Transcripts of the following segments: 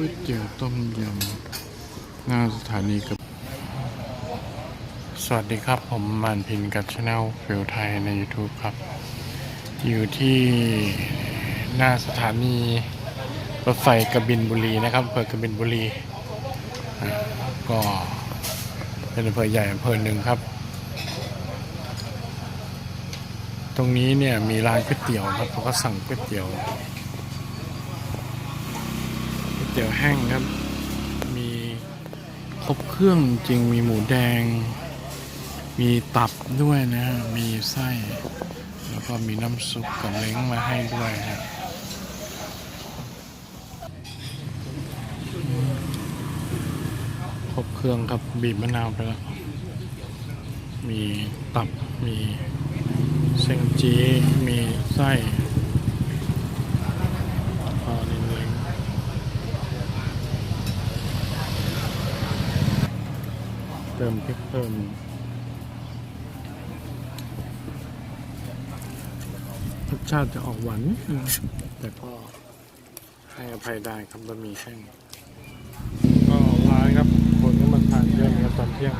ก๋วยเตี๋ยวต้มยำหน้าสถานีกับ สวัสดีครับผมมานพินกับช anel ฟิลไทยใน YouTube ครับ อยู่ที่หน้าสถานีรถไฟกบินบุรีนะครับอำเภอกบินบุรี ก็เป็นอำเภอใหญ่อำเภอหนึ่งครับ ตรงนี้เนี่ยมีร้านก๋วยเตี๋ยวครับเขาก็สั่งก๋วยเตี๋ยว ตี๋ยวแห้งครับ มีครบเครื่องจริงมีหมูแดง มีตับด้วยนะฮะมีไส้ แล้วก็มีน้ำซุปกับเล้งมาให้ด้วยฮะอืมครบเครื่องครับบีบมะนาวไปแล้วมีตับมีเส้นจีมีไส้พอนินเล้ง เติมพริกเพิ่มรสชาติจะออกหวานนิดนึงแต่ก็ให้อภัยได้ครับบะหมี่แห้งก็ร้านครับ คนก็มาทานเยอะนะครับตอนเที่ยง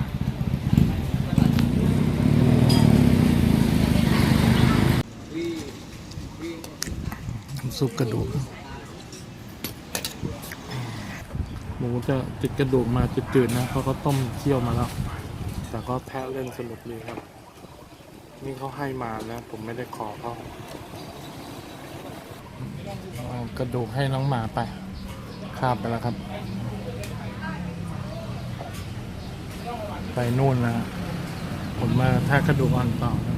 น้ำซุปกระดูก หมูจะติดกระดูกมาจืดๆนะเขาก็ต้มเคี่ยวมาแล้ว แต่ก็แทะเล่นสนุกดีครับ นี่เขาให้มานะผมไม่ได้ขอเขาเอากระดูกให้น้องหมาไปคาบไปแล้วครับ ไปนู่นแล้วผมมาถ้ากระดูกอ่อนต่อครับ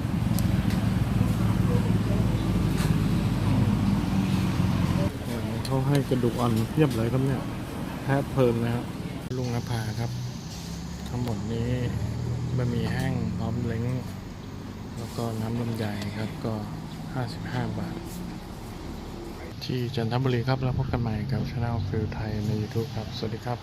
เขาให้กระดูกอ่อนเพียบเลยครับเนี่ย แทบเพลินนะครับ ลุงนภาครับทั้งหมดนี้บะหมี่แห้งพร้อมเล้ง แล้วก็น้ำลำไยครับ ก็ 55 บาท ที่จันทบุรีครับ แล้วพบกันใหม่กับช anel ฟิลไทยใน YouTube ครับ สวัสดีครับ